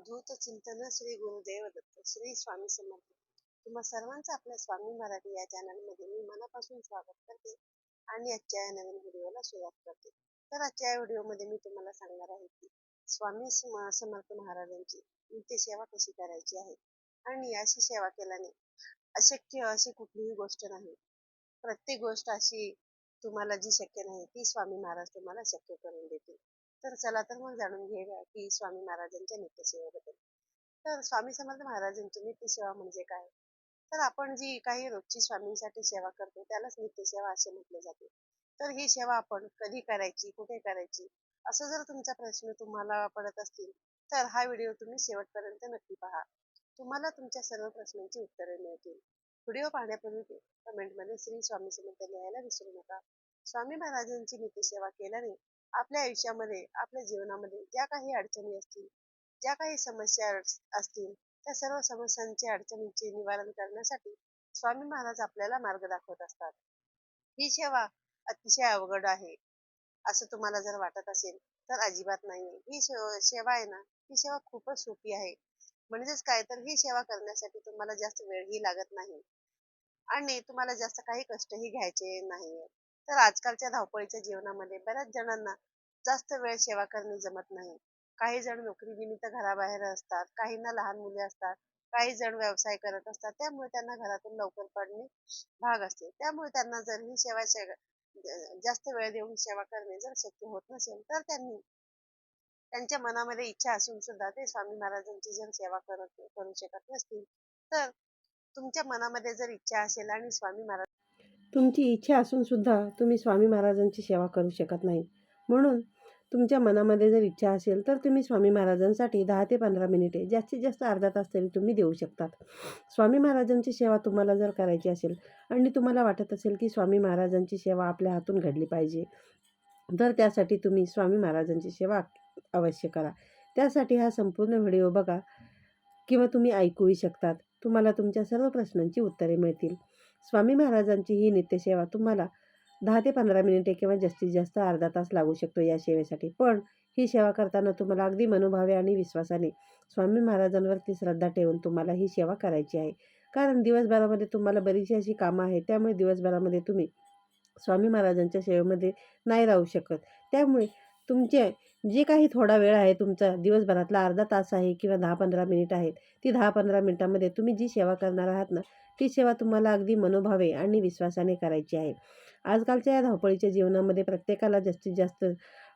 अवधूत चिंतन श्री गुरुदेव दत्त श्री स्वामी समर्थ. तुम्हा सर्वांचं आपल्या स्वामी मराठी या चॅनलमध्ये मी मनापासून स्वागत करते आणि आजच्या या नवीन व्हिडिओला सुरुवात करते. तर आजच्या या व्हिडिओमध्ये मी तुम्हाला सांगणार आहे की स्वामी समर्थ महाराजांची नित्य सेवा कशी करायची आहे आणि अशी सेवा केल्याने अशक्य अशी कुठलीही गोष्ट नाही. प्रत्येक गोष्ट अशी तुम्हाला जी शक्य नाही ती स्वामी महाराज तुम्हाला शक्य करून देतील. तर चला तर मग जाणून घेऊया की स्वामी महाराजांच्या नित्यसेवेबद्दल. तर स्वामी समर्थ महाराजांची नित्यसेवा म्हणजे काय? तर आपण जी काही रोजची स्वामींसाठी सेवा करतो त्यालाच नित्यसेवा असे म्हटले जाते. तर ही सेवा आपण कधी करायची कुठे करायची असं जर तुमचा प्रश्न तुम्हाला पडत असतील तर हा व्हिडिओ तुम्ही शेवटपर्यंत नक्की पहा. तुम्हाला तुमच्या सर्व प्रश्नांची उत्तरे मिळतील. व्हिडिओ पाहण्यापूर्वी कमेंटमध्ये श्री स्वामी समर्थ लिहायला विसरू नका. स्वामी महाराजांची नित्यसेवा केल्याने आपल्या आयुष्यामध्ये आपल्या जीवनामध्ये ज्या काही अडचणी असतील ज्या काही समस्या असतील त्या सर्व समस्यांचे अडचणींचे निवारण करण्यासाठी स्वामी महाराज आपल्याला मार्ग दाखवत असतात. ही सेवा अतिशय अवघड आहे. असं तुम्हाला जर वाटत असेल तर अजिबात नाही. ही सेवा आहे ना ही सेवा खूपच सोपी आहे. म्हणजेच काय? तर ही सेवा करण्यासाठी तुम्हाला जास्त वेळही लागत नाही. आणि तुम्हाला जास्त काही कष्टही घ्यायचे नाही तर आजकालच्या धावपळीच्या जीवनामध्ये बऱ्याच जणांना जास्त वेळ सेवा करणे जमत नाही. काही जण नोकरीनिमित्त घराबाहेर असतात काहींना लहान मुले असतात काही जण व्यवसाय करत असतात. त्यामुळे त्यांना घरातून लवकर पडणे भाग असते. त्यामुळे त्यांना जर ही सेवा जास्त वेळ देऊन सेवा करणे जर शक्य होत नसेल तर त्यांनी त्यांच्या मनामध्ये इच्छा असून सुद्धा ते स्वामी महाराजांची जर सेवा करत करू शकत नसतील तर तुमच्या मनामध्ये जर इच्छा असेल आणि स्वामी महाराज तुमची इच्छा असून सुद्धा तुम्ही स्वामी महाराजांची सेवा करू शकत नाही. म्हणून तुमच्या मनामध्ये जर इच्छा असेल तर तुम्ही स्वामी महाराजांसाठी दहा ते पंधरा मिनिटे जास्तीत जास्त अर्धा तास तरी तुम्ही देऊ शकतात. स्वामी महाराजांची सेवा तुम्हाला जर करायची असेल आणि तुम्हाला वाटत असेल की स्वामी महाराजांची सेवा आपल्या हातून घडली पाहिजे तर त्यासाठी तुम्ही स्वामी महाराजांची सेवा अवश्य करा. त्यासाठी हा संपूर्ण व्हिडिओ बघा किंवा तुम्ही ऐकूही शकतात. तुम्हाला तुमच्या सर्व प्रश्नांची उत्तरे मिळतील. स्वामी महाराजांची ही नित्यसेवा तुम्हाला दहा ते पंधरा मिनिटे किंवा जास्तीत जास्त अर्धा तास लागू शकतो या सेवेसाठी. पण ही सेवा करताना तुम्हाला अगदी मनोभावे आणि विश्वासाने स्वामी महाराजांवरती श्रद्धा ठेवून तुम्हाला ही सेवा करायची आहे. कारण दिवसभरामध्ये तुम्हाला बरीचशी अशी कामं आहेत त्यामुळे दिवसभरामध्ये तुम्ही स्वामी महाराजांच्या सेवेमध्ये नाही राहू शकत. त्यामुळे तुमचे जे काही थोडा वेळ आहे तुमचा दिवसभरातला अर्धा तास आहे किंवा दहा पंधरा मिनिट आहेत ती दहा पंधरा मिनिटामध्ये तुम्ही जी सेवा करणार आहात ना ती सेवा तुम्हाला अगदी मनोभावे आणि विश्वासाने करायची आहे. आजकालच्या या धावपळीच्या जीवनामध्ये प्रत्येकाला जास्तीत जास्त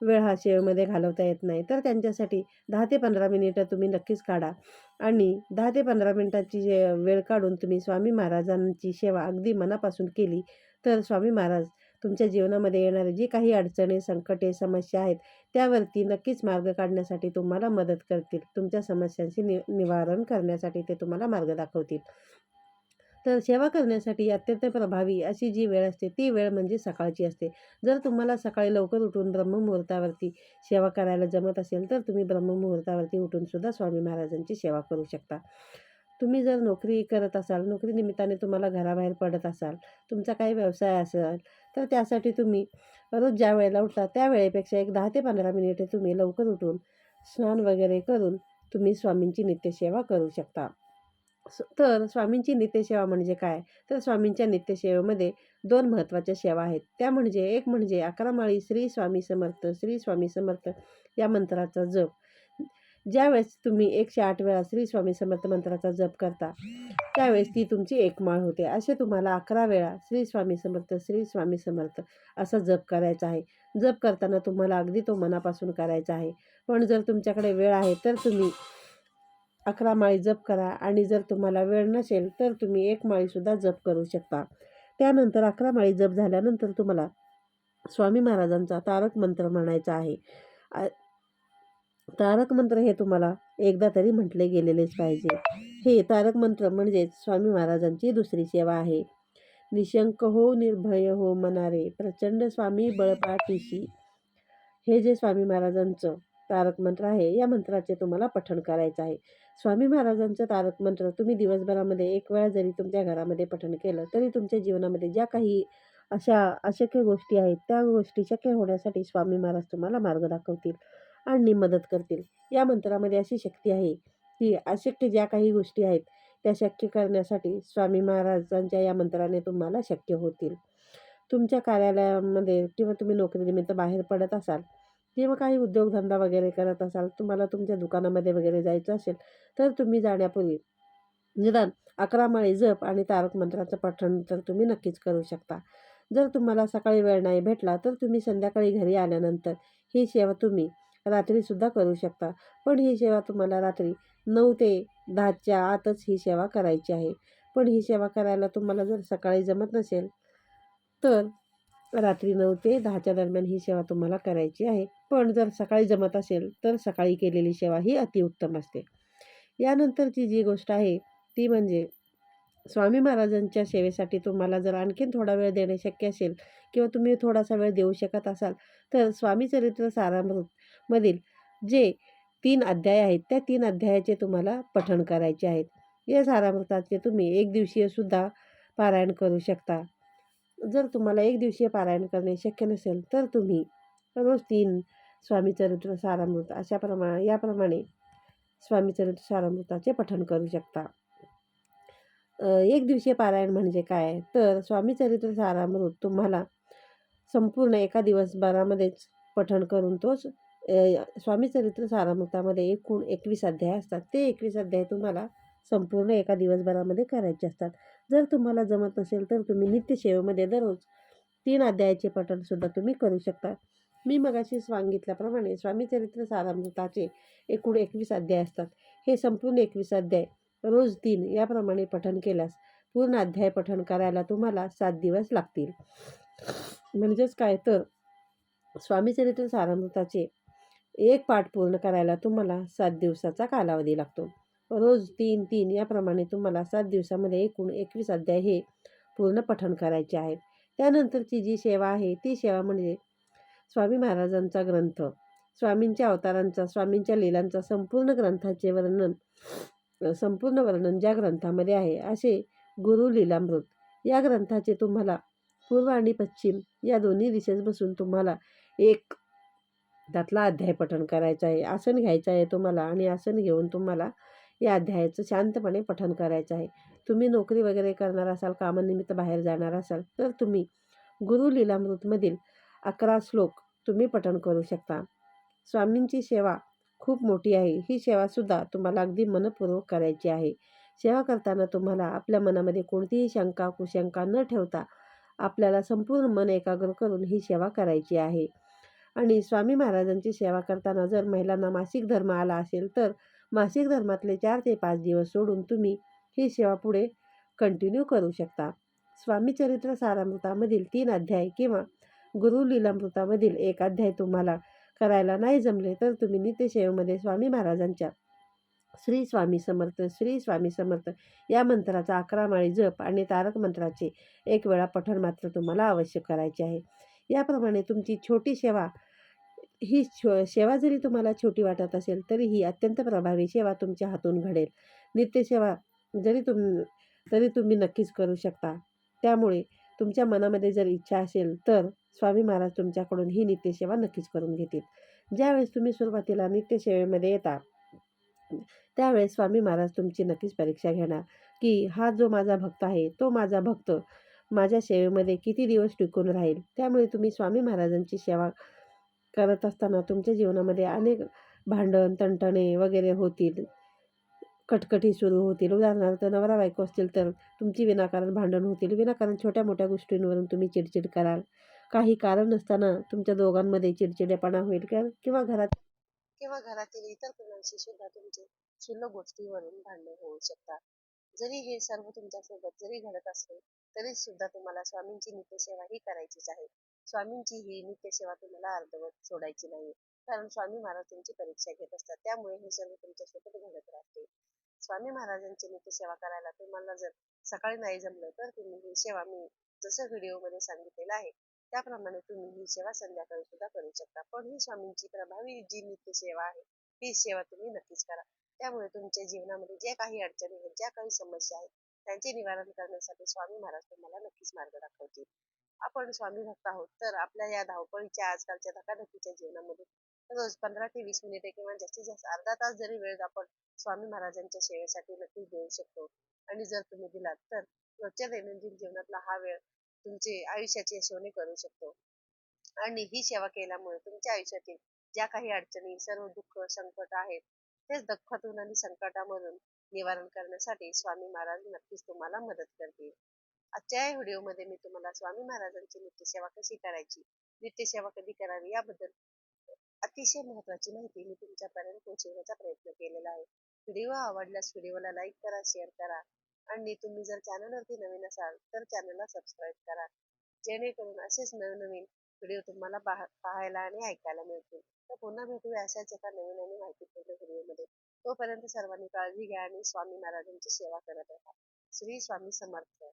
वेळ हा सेवेमध्ये घालवता येत नाही. तर त्यांच्यासाठी दहा ते पंधरा मिनिटं तुम्ही नक्कीच काढा आणि दहा ते पंधरा मिनिटाची जे वेळ काढून तुम्ही स्वामी महाराजांची सेवा अगदी मनापासून केली तर स्वामी महाराज तुमच्या जीवनामध्ये येणारे जी काही अडचणी संकटे समस्या आहेत त्यावरती नक्कीच मार्ग काढण्यासाठी तुम्हाला मदत करतील. तुमच्या समस्यांचे नि निवारण करण्यासाठी ते तुम्हाला मार्ग दाखवतील. तर सेवा करण्यासाठी अत्यंत प्रभावी अशी जी वेळ असते ती वेळ म्हणजे सकाळची असते. जर तुम्हाला सकाळी लवकर उठून ब्रह्ममुहूर्तावरती सेवा करायला जमत असेल तर तुम्ही ब्रह्ममुहूर्तावरती उठूनसुद्धा स्वामी महाराजांची सेवा करू शकता. तुम्ही जर नोकरी करत असाल नोकरी निमित्ताने तुम्हाला घराबाहेर पडत असाल तुमचा काही व्यवसाय असेल तर त्यासाठी तुम्ही रोज ज्या वेळेला उठता त्या वेळेपेक्षा एक दहा ते पंधरा मिनिटे तुम्ही लवकर उठून स्नान वगैरे करून तुम्ही स्वामींची नित्यसेवा करू शकता. स- तर स्वामींची नित्यसेवा म्हणजे काय? तर स्वामींच्या नित्यसेवेमध्ये दोन महत्त्वाच्या सेवा आहेत. त्या म्हणजे एक म्हणजे अकरा माळी श्री स्वामी समर्थ श्री स्वामी समर्थ या मंत्राचा जप. ज्यावेळेस तुम्ही एकशे आठ वेळा श्री स्वामी समर्थ मंत्राचा जप करता त्यावेळेस ती तुमची एक माळ होते. असे तुम्हाला अकरा वेळा श्री स्वामी समर्थ श्री स्वामी समर्थ असा जप करायचा आहे. जप करताना तुम्हाला अगदी तो मनापासून करायचा आहे. पण जर तुमच्याकडे वेळ आहे तर तुम्ही अकरा माळी जप करा आणि जर तुम्हाला वेळ नसेल तर तुम्ही एक माळीसुद्धा जप करू शकता. त्यानंतर अकरा माळी जप झाल्यानंतर तुम्हाला स्वामी महाराजांचा तारक मंत्र म्हणायचा आहे. तारक मंत्र हे तुम्हाला एकदा तरी म्हटले गेलेलेच पाहिजे. हे तारक मंत्र म्हणजेच स्वामी महाराजांची दुसरी सेवा आहे. निशंक हो निर्भय हो मनारे प्रचंड स्वामी बळपाठीशी. हे जे स्वामी महाराजांचं तारक मंत्र आहे या मंत्राचे तुम्हाला पठण करायचं आहे. स्वामी महाराजांचं तारक मंत्र तुम्ही दिवसभरामध्ये एक वेळा जरी तुमच्या घरामध्ये पठण केलं तरी तुमच्या जीवनामध्ये ज्या काही अशा अशक्य गोष्टी आहेत त्या गोष्टी शक्य होण्यासाठी स्वामी महाराज तुम्हाला मार्ग दाखवतील. आणि मदत करतील. या मंत्रामध्ये अशी शक्ती आहे की अशक्य ज्या काही गोष्टी आहेत त्या शक्य करण्यासाठी स्वामी महाराजांच्या या मंत्राने तुम्हाला शक्य होतील. तुमच्या कार्यालयामध्ये किंवा तुम्ही नोकरीनिमित्त बाहेर पडत असाल किंवा काही उद्योगधंदा वगैरे करत असाल तुम्हाला तुमच्या दुकानामध्ये वगैरे जायचं असेल तर तुम्ही जाण्यापूर्वी निदान अकरा माळी जप आणि तारक मंत्राचं पठण तर तुम्ही नक्कीच करू शकता. जर तुम्हाला सकाळी वेळ नाही भेटला तर तुम्ही संध्याकाळी घरी आल्यानंतर ही सेवा तुम्ही रात्रीसुद्धा करू शकता. पण ही सेवा तुम्हाला रात्री नऊ ते दहाच्या आतच ही सेवा करायची आहे. पण ही सेवा करायला तुम्हाला जर सकाळी जमत नसेल तर रात्री नऊ ते दहाच्या दरम्यान ही सेवा तुम्हाला करायची आहे. पण जर सकाळी जमत असेल तर सकाळी केलेली सेवा ही अतिउत्तम असते. यानंतरची जी गोष्ट आहे ती म्हणजे स्वामी महाराजांच्या सेवेसाठी तुम्हाला जर आणखीन थोडा वेळ देणे शक्य असेल किंवा तुम्ही थोडासा वेळ देऊ शकत असाल तर स्वामी चरित्र सारामृत मधील जे तीन अध्याय आहेत त्या तीन अध्यायाचे तुम्हाला पठण करायचे आहेत. या सारामृताचे तुम्ही एक दिवशीय सुद्धा पारायण करू शकता. जर तुम्हाला एक दिवशीय पारायण करणे शक्य नसेल तर तुम्ही रोज तीन स्वामी चरित्र सारामृत अशाप्रमाणे याप्रमाणे स्वामी चरित्र सारामृताचे पठण करू शकता. एक दिवशीय पारायण म्हणजे काय? तर स्वामी चरित्र सारामृत तुम्हाला संपूर्ण एका दिवसभरामध्येच पठण करून तोच स्वामी चरित्र सारामृतामध्ये एकूण एकवीस अध्याय असतात. ते एकवीस अध्याय तुम्हाला संपूर्ण एका दिवसभरामध्ये करायचे असतात. जर तुम्हाला जमत नसेल तर तुम्ही नित्यसेवेमध्ये दररोज तीन अध्यायाचे पठणसुद्धा तुम्ही करू शकता. मी मगाशी सांगितल्याप्रमाणे स्वामी चरित्र सारामृताचे एकूण एकवीस अध्याय असतात. हे संपूर्ण एकवीस अध्याय रोज तीन याप्रमाणे पठण केल्यास पूर्ण अध्याय पठण करायला तुम्हाला सात दिवस लागतील. म्हणजेच काय? तर स्वामी चरित्र सारामृताचे एक पाठ पूर्ण करायला तुम्हाला सात दिवसाचा कालावधी लागतो. रोज तीन तीन याप्रमाणे तुम्हाला सात दिवसामध्ये एकूण एकवीस अध्याय हे पूर्ण पठण करायचे आहेत त्यानंतरची जी सेवा आहे ती सेवा म्हणजे स्वामी महाराजांचा ग्रंथ. स्वामींच्या अवतारांचा स्वामींच्या लीलांचा संपूर्ण ग्रंथाचे वर्णन संपूर्ण वर्णन ज्या ग्रंथामध्ये आहे असे गुरु लीलामृत. या ग्रंथाचे तुम्हाला पूर्व आणि पश्चिम या दोन्ही दिशेस बसून तुम्हाला एक त्यातला अध्याय पठण करायचा आहे आसन घ्यायचं आहे तुम्हाला आणि आसन घेऊन तुम्हाला या अध्यायाचं शांतपणे पठण करायचं आहे. तुम्ही नोकरी वगैरे करणार असाल कामानिमित्त बाहेर जाणार असाल तर तुम्ही गुरु लीलामृतमधील अकरा श्लोक तुम्ही पठण करू शकता. स्वामींची सेवा खूप मोठी आहे. ही सेवासुद्धा तुम्हाला अगदी मनपूर्वक करायची आहे. सेवा करताना तुम्हाला आपल्या मनामध्ये कोणतीही शंका कुशंका न ठेवता आपल्याला संपूर्ण मन एकाग्र करून ही सेवा करायची आहे. आणि स्वामी महाराजांची सेवा करताना जर महिलांना मासिक धर्म आला असेल तर मासिक धर्मातले चार ते पाच दिवस सोडून तुम्ही ही सेवा पुढे कंटिन्यू करू शकता. स्वामी चरित्र सारामृतामधील तीन अध्याय किंवा गुरु लीलामृतामधील एक अध्याय तुम्हाला करायला नाही जमले तर तुम्ही नित्यसेवेमध्ये स्वामी महाराजांच्या श्री स्वामी समर्थ श्री स्वामी समर्थ या मंत्राचा अकरा माळी जप आणि तारक मंत्राचे एक वेळा पठण मात्र तुम्हाला आवश्यक करायचे आहे. याप्रमाणे तुमची छोटी सेवा ही छो सेवा जरी तुम्हाला छोटी वाटत असेल तरी ही अत्यंत प्रभावी सेवा तुमच्या हातून घडेल. नित्यसेवा जरी तुम तरी तुम्ही नक्कीच करू शकता. त्यामुळे तुमच्या मनामध्ये जर इच्छा असेल तर स्वामी महाराज तुमच्याकडून ही नित्यसेवा नक्कीच करून घेतील. ज्यावेळेस तुम्ही सुरुवातीला नित्यसेवेमध्ये येता त्यावेळेस स्वामी महाराज तुमची नक्कीच परीक्षा घेणार की हा जो माझा भक्त आहे तो माझा भक्त माझ्या सेवेमध्ये किती दिवस टिकून राहील? त्यामुळे तुम्ही स्वामी महाराजांची सेवा करत असताना तुमच्या जीवनामध्ये अनेक भांडण तणटणे वगैरे होतील. कटकटी सुरू होतील. उदाहरणार्थ नवरा बायको असतील तर तुमची विनाकारण भांडण होतील. विनाकारण छोट्या मोठ्या गोष्टींवरून तुम्ही चिडचिड कराल. काही कारण नसताना तुमच्या दोघांमध्ये चिडचिडेपणा होईल किंवा घरात किंवा घरातील इतर कुणाशी सुद्धा तुमचे क्षुल्लक गोष्टीवरून भांडण होऊ शकतात. जरी हे सर्व तुमच्यासोबत जरी घडत असेल तरी सुद्धा तुम्हाला स्वामींची नित्यसेवा ही करायचीच आहे. स्वामींची ही नित्यसेवा तुम्हाला अर्धवट सोडायची नाही. कारण स्वामी महाराज तुमची परीक्षा घेत असतात. त्यामुळे हे सर्व तुमच्यासोबत घडत राहते. स्वामी महाराजांची नित्यसेवा करायला तुम्हाला जर सकाळी नाही जमलं तर तुम्ही ही सेवा मी जसं व्हिडिओमध्ये सांगितलेलं आहे त्याप्रमाणे तुम्ही ही सेवा संध्याकाळी सुद्धा करू शकता. पण ही स्वामींची प्रभावी जी नित्यसेवा आहे ही सेवा तुम्ही नक्कीच करा. त्यामुळे तुमच्या जीवनामध्ये ज्या काही अडचणी आहेत ज्या काही समस्या आहेत त्यांचे निवारण करण्यासाठी स्वामी महाराज तुम्हाला नक्कीच मार्ग दाखवतील. आपण स्वामी भक्त आहोत तर आपल्या या धावपळीच्या आजकालच्या धकाधकीच्या जीवनामध्ये रोज पंधरा ते वीस मिनिटे किंवा जास्तीत जास्त अर्धा तास जरी वेळ आपण स्वामी महाराजांच्या सेवेसाठी नक्कीच देऊ शकतो. आणि जर तुम्ही दिलात तर रोजच्या दैनंदिन जीवनातला हा वेळ तुमचे आयुष्याचे सोने करू शकतो. आणि ही सेवा केल्यामुळे तुमच्या आयुष्यातील ज्या काही अडचणी सर्व दुःख संकट आहेत तेच दुःखातून आणि संकटामधून निवारण करण्यासाठी स्वामी महाराज नक्कीच तुम्हाला मदत करतील. आजच्या या व्हिडिओमध्ये मी तुम्हाला स्वामी महाराजांची नित्यसेवा कशी करायची नित्यसेवा कधी करावी याबद्दल अतिशय महत्वाची माहिती मी तुमच्यापर्यंत पोहोचवण्याचा प्रयत्न केलेला आहे. व्हिडिओ आवडल्यास व्हिडिओला लाईक करा शेअर करा आणि तुम्ही जर चॅनलवरती नवीन असाल तर चॅनलला सबस्क्राईब करा. जेणेकरून असेच नवनवीन व्हिडिओ तुम्हाला पाहायला आणि ऐकायला मिळतील. तर पुन्हा भेटूया अशाच एका नवीन आणि माहितीपूर्ण व्हिडिओमध्ये तोपर्यंत सर्वांनी काळजी घ्या आणि स्वामी महाराजांची सेवा करत राहा. श्री स्वामी समर्थ.